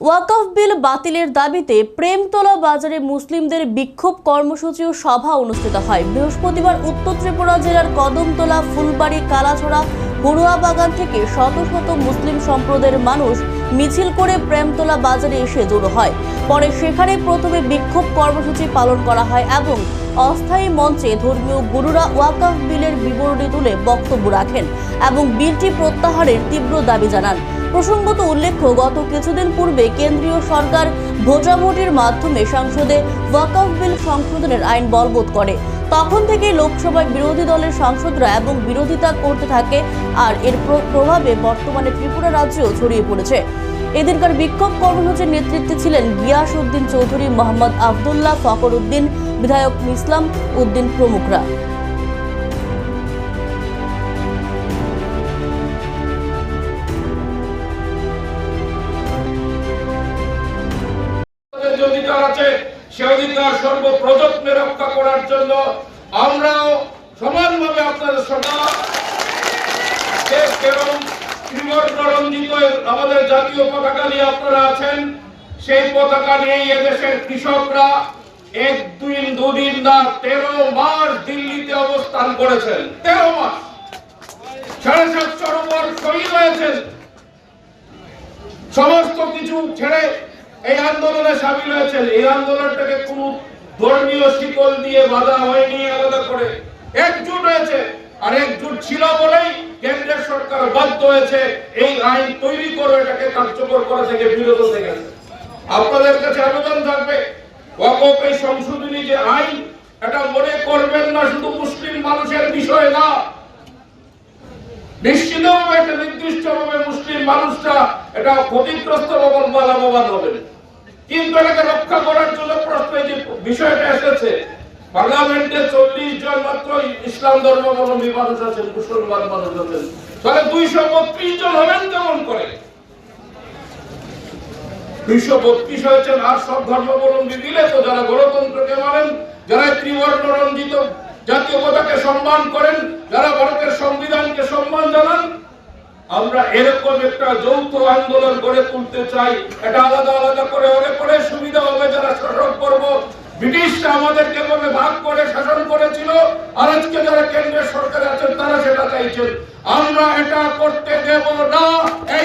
ওয়াকফ বিল বাতিলের দাবিতে প্রেমতলা বাজারে মুসলিমদের বিক্ষোভ কর্মসূচি ও সভা অনুষ্ঠিত হয়। বৃহস্পতিবার উত্তর ত্রিপুরা জেলার কদমতলা, ফুলবাড়ি, কালাছড়া বড়ুয়া বাগান থেকে শত শত মুসলিম সম্প্রদায়ের মানুষ মিছিল করে প্রেমতলা বাজারে এসে জড়ো হয়। পরে সেখানে প্রথমে বিক্ষোভ কর্মসূচি পালন করা হয় এবং অস্থায়ী মঞ্চে ধর্মীয় গুরুরা ওয়াকফ বিলের বিবরণী তুলে বক্তব্য রাখেন এবং বিলটি প্রত্যাহারের তীব্র দাবি জানান। প্রসঙ্গত উল্লেখ্য, গত কিছুদিন পূর্বে কেন্দ্রীয় সরকার ভোটাভুটির মাধ্যমে সংসদে ওয়াকফ বিল সংশোধনের আইন বলবৎ করে। তখন থেকে লোকসভায় বিরোধী দলের সাংসদরা এবং বিরোধিতা করতে থাকে আর এর প্র- প্রভাবে বর্তমানে ত্রিপুরা রাজ্যেও ছড়িয়ে পড়েছে। এদিনকার বিক্ষোভ কর্মসূচির নেতৃত্বে ছিলেন গিয়াস উদ্দিন চৌধুরী, মোহাম্মদ আবদুল্লাহ ফকর উদ্দিন, বিধায়ক ইসলাম উদ্দিন প্রমুখরা। অধিকার আছে, সে অধিকার সর্বপ্রযত্নে রক্ষা করার জন্য আমরাও সমানভাবে আপনাদের কেরম রঞ্জিত আমাদের জাতীয় পতাকা নিয়ে আপনারা আছেন। সেই পতাকা এদেশের কৃষকরা এক দিন, দুদিন না, তেরো মাস দিল্লিতে অবস্থান করেছেন। তেরো মাস। সাড়ে সাতশোর হয়েছেন। সমস্ত কিছু ছেড়ে এই আন্দোলনে সামিল হয়েছেন। এই আন্দোলনটাকে কোন ধর্মীয় শিকল দিয়ে বাধা হয়নি আলাদা করে। একজুট হয়েছে, আর একজুট ছিল বলেই কেন্দ্রের সরকার বাধ্য হয়েছে এই আইন তৈরি করে এটাকে কার্যকর করা থেকে বিরত থেকে। আপনাদের কাছে আবেদন থাকবে, ওয়াকফ এই সংশোধনী যে আইন, এটা মনে করবেন না, শুধু মুসলিম মানুষের বিষয় না। নিশ্চিতভাবে একটা নির্দিষ্ট ভাবে মুসলিম মানুষরা এটা ক্ষতিগ্রস্ত এবং লাভবান হবেন কিন্তু এটাকে রক্ষা করার জন্য প্রশ্ন যে বিষয়টা এসেছে, পার্লামেন্টে চল্লিশ জন মাত্র ইসলাম ধর্মাবলম্বী মানুষ আছেন, মুসলমান মানুষ আছেন। তাহলে দুইশো বত্রিশ জন হবেন কেমন করে? দুইশো বত্রিশ হয়েছেন আর সব ধর্মাবলম্বী মিলে তো যারা গণতন্ত্রকে মানেন যারা ত্রিবর্ণ রঞ্জিত জাতীয় পতাকে সম্মান করেন, যারা ভারতের সংবিধানকে সম্মান জানান আমরা এরকম একটা যৌথ আন্দোলন গড়ে তুলতে চাই। এটা আলাদা আলাদা করে অনেক করে সুবিধা হবে যারা শাসন করব। ব্রিটিশরা আমাদেরকে ভাবে ভাগ করে শাসন করেছিল। আর আজকে যারা কেন্দ্রের সরকারে আছেন, তারা সেটা চাইছেন। আমরা এটা করতে দেব না, এই